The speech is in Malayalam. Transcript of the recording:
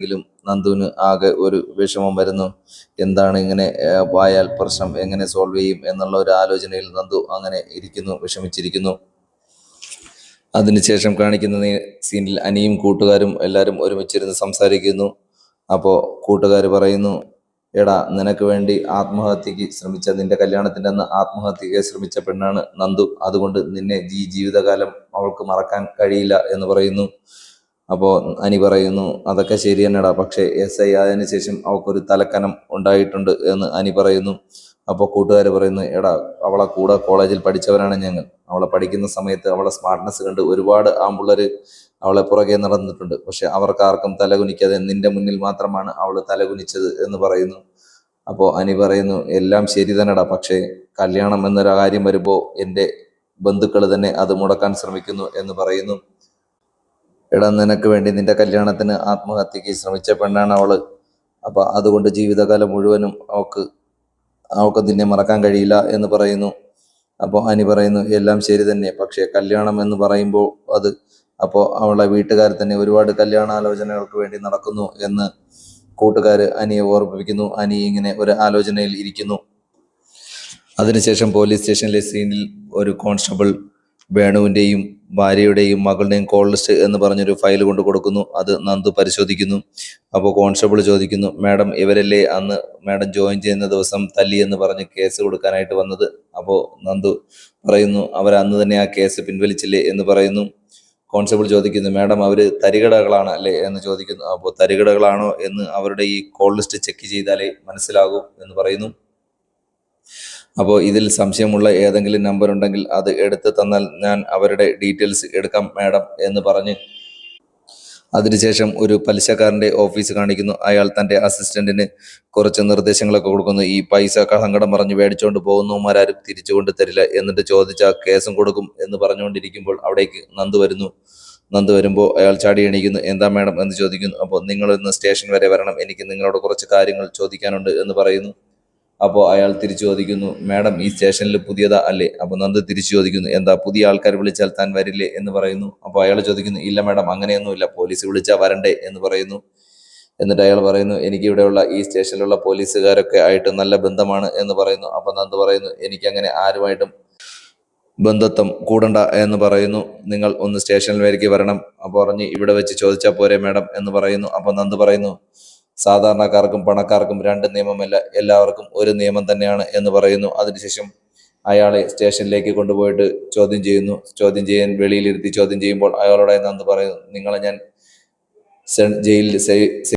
എങ്കിലും നന്ദുവിന് ആകെ ഒരു വിഷമം വരുന്നു. എന്താണ് ഇങ്ങനെ പോയാൽ പ്രശ്നം എങ്ങനെ സോൾവ് ചെയ്യും എന്നുള്ള ഒരു ആലോചനയിൽ നന്ദു അങ്ങനെ ഇരിക്കുന്നു വിഷമിച്ചിരിക്കുന്നു. അതിനുശേഷം കാണിക്കുന്ന സീനിൽ അനിയും കൂട്ടുകാരും എല്ലാവരും ഒരുമിച്ചിരുന്ന് സംസാരിക്കുന്നു. അപ്പോൾ കൂട്ടുകാർ പറയുന്നു എടാ നിനക്ക് വേണ്ടി ആത്മഹത്യക്ക് ശ്രമിച്ച നിന്റെ കല്യാണത്തിന്റെ അന്ന് ആത്മഹത്യക്ക് ശ്രമിച്ച പെണ്ണാണ് നന്ദു. അതുകൊണ്ട് നിന്നെ ഈ ജീവിതകാലം അവൾക്ക് മറക്കാൻ കഴിയില്ല എന്ന് പറയുന്നു. അപ്പോൾ അനി പറയുന്നു അതൊക്കെ ശരി തന്നെടാ പക്ഷേ എസ് ഐ ആയതിനു ശേഷം അവൾക്കൊരു തലക്കനം ഉണ്ടായിട്ടുണ്ട് എന്ന് അനി പറയുന്നു. അപ്പോൾ കൂട്ടുകാർ പറയുന്നു എടാ അവളെ കൂടെ കോളേജിൽ പഠിച്ചവരാണ് ഞങ്ങൾ. അവളെ പഠിക്കുന്ന സമയത്ത് അവളെ സ്മാർട്ട്നെസ് കണ്ട് ഒരുപാട് ആമ്പിള്ളേർ അവളെ പുറകെ നടന്നിട്ടുണ്ട്. പക്ഷെ അവർക്ക് ആർക്കും തലകുനിക്കാതെ നിന്റെ മുന്നിൽ മാത്രമാണ് അവൾ തലകുനിച്ചത് എന്ന് പറയുന്നു. അപ്പോൾ അനി പറയുന്നു എല്ലാം ശരി തന്നെടാ. പക്ഷേ കല്യാണം എന്നൊരു കാര്യം വരുമ്പോൾ എന്റെ ബന്ധുക്കൾ തന്നെ അത് മുടക്കാൻ ശ്രമിക്കുന്നു എന്ന് പറയുന്നു. എടാ നിനക്ക് വേണ്ടി നിന്റെ കല്യാണത്തിന് ആത്മഹത്യക്ക് ശ്രമിച്ച പെണ്ണാണ് അവൾ. അപ്പൊ അതുകൊണ്ട് ജീവിതകാലം മുഴുവനും അവക്ക് അവക്ക് നിന്നെ മറക്കാൻ കഴിയില്ല എന്ന് പറയുന്നു. അപ്പോൾ അനി പറയുന്നു എല്ലാം ശരി തന്നെ. പക്ഷേ കല്യാണം എന്ന് പറയുമ്പോൾ അത് അപ്പോൾ അവളെ വീട്ടുകാർ തന്നെ ഒരുപാട് കല്യാണാലോചനകൾക്ക് വേണ്ടി നടക്കുന്നു എന്ന് കൂട്ടുകാർ അനിയെ ഓർമ്മിപ്പിക്കുന്നു. അനി ഇങ്ങനെ ഒരു ആലോചനയിൽ ഇരിക്കുന്നു. അതിനുശേഷം പോലീസ് സ്റ്റേഷനിലെ സീനിൽ ഒരു കോൺസ്റ്റബിൾ വേണുവിന്റെയും ഭാര്യയുടെയും മകളുടെയും കോൾ ലിസ്റ്റ് എന്ന് പറഞ്ഞൊരു ഫയൽ കൊണ്ട് കൊടുക്കുന്നു. അത് നന്ദു പരിശോധിക്കുന്നു. അപ്പോൾ കോൺസ്റ്റബിൾ ചോദിക്കുന്നു മാഡം ഇവരല്ലേ അന്ന് മാഡം ജോയിൻ ചെയ്യുന്ന ദിവസം തല്ലി എന്ന് പറഞ്ഞ് കേസ് കൊടുക്കാനായിട്ട് വന്നത്? അപ്പോൾ നന്ദു പറയുന്നു അവർ അന്ന് തന്നെ ആ കേസ് പിൻവലിച്ചില്ലേ? എന്ന് പറയുന്നു. കോൺസ്റ്റബിൾ ചോദിക്കുന്നു മാഡം അവർ തരികടകളാണ് അല്ലേ? എന്ന് ചോദിക്കുന്നു. അപ്പോൾ തരികടകളാണോ എന്ന് അവരുടെ ഈ കോൾ ലിസ്റ്റ് ചെക്ക് ചെയ്താലേ മനസ്സിലാകും എന്ന് പറയുന്നു. അപ്പോൾ ഇതിൽ സംശയമുള്ള ഏതെങ്കിലും നമ്പർ ഉണ്ടെങ്കിൽ അത് എടുത്ത് തന്നാൽ ഞാൻ അവരുടെ ഡീറ്റെയിൽസ് എടുക്കാം മാഡം എന്ന് പറഞ്ഞ് അതിനുശേഷം ഒരു പലിശക്കാരന്റെ ഓഫീസ് കാണിക്കുന്നു. അയാൾ തന്റെ അസിസ്റ്റന്റിന് കുറച്ച് നിർദ്ദേശങ്ങളൊക്കെ കൊടുക്കുന്നു. ഈ പൈസ കളങ്കടം പറഞ്ഞ് മേടിച്ചുകൊണ്ട് പോകുന്നവന്മാരും തിരിച്ചു കൊണ്ട് തരില്ല എന്നിട്ട് ചോദിച്ചാൽ കേസും കൊടുക്കും എന്ന് പറഞ്ഞുകൊണ്ടിരിക്കുമ്പോൾ അവിടേക്ക് നന്ദ് വരുന്നു. നന്ദ് വരുമ്പോൾ അയാൾ ചാടി എണീക്കുന്നു. എന്താ മാഡം എന്ന് ചോദിക്കുന്നു. അപ്പോൾ നിങ്ങൾ ഇന്ന് സ്റ്റേഷൻ വരെ വരണം. എനിക്ക് നിങ്ങളോട് കുറച്ച് കാര്യങ്ങൾ ചോദിക്കാനുണ്ട് എന്ന് പറയുന്നു. അപ്പോൾ അയാൾ തിരിച്ചു ചോദിക്കുന്നു മാഡം ഈ സ്റ്റേഷനിൽ പുതിയതാ അല്ലേ? അപ്പോൾ നന്ദ് തിരിച്ചു ചോദിക്കുന്നു എന്താ പുതിയ ആൾക്കാർ വിളിച്ചാൽ താൻ വരില്ലേ? എന്ന് പറയുന്നു. അപ്പോൾ അയാൾ ചോദിക്കുന്നു ഇല്ല മാഡം അങ്ങനെയൊന്നുമില്ല പോലീസ് വിളിച്ചാൽ വരണ്ടേ? എന്ന് പറയുന്നു. എന്നിട്ട് അയാൾ പറയുന്നു എനിക്ക് ഇവിടെയുള്ള ഈ സ്റ്റേഷനിലുള്ള പോലീസുകാരൊക്കെ ആയിട്ട് നല്ല ബന്ധമാണ് എന്ന് പറയുന്നു. അപ്പോൾ നന്ദ് പറയുന്നു എനിക്ക് അങ്ങനെ ആരുമായിട്ടും ബന്ധത്വം കൂടണ്ട എന്ന് പറയുന്നു. നിങ്ങൾ ഒന്ന് സ്റ്റേഷനിൽ വരയ്ക്ക് വരണം അപ്പോൾ പറഞ്ഞ് ഇവിടെ വെച്ച് ചോദിച്ചാൽ പോരെ മാഡം എന്ന് പറയുന്നു. അപ്പോൾ നന്ദ് പറയുന്നു സാധാരണക്കാർക്കും പണക്കാർക്കും രണ്ട് നിയമമല്ല. എല്ലാവർക്കും ഒരു നിയമം തന്നെയാണ് എന്ന് പറയുന്നു. അതിനുശേഷം അയാളെ സ്റ്റേഷനിലേക്ക് കൊണ്ടുപോയിട്ട് ചോദ്യം ചെയ്യുന്നു. ചോദ്യം ചെയ്യാൻ വെളിയിലിരുത്തി ചോദ്യം ചെയ്യുമ്പോൾ അയാളോട് നന്ദി പറയുന്നു? നിങ്ങളെ ഞാൻ ജയിലിൽ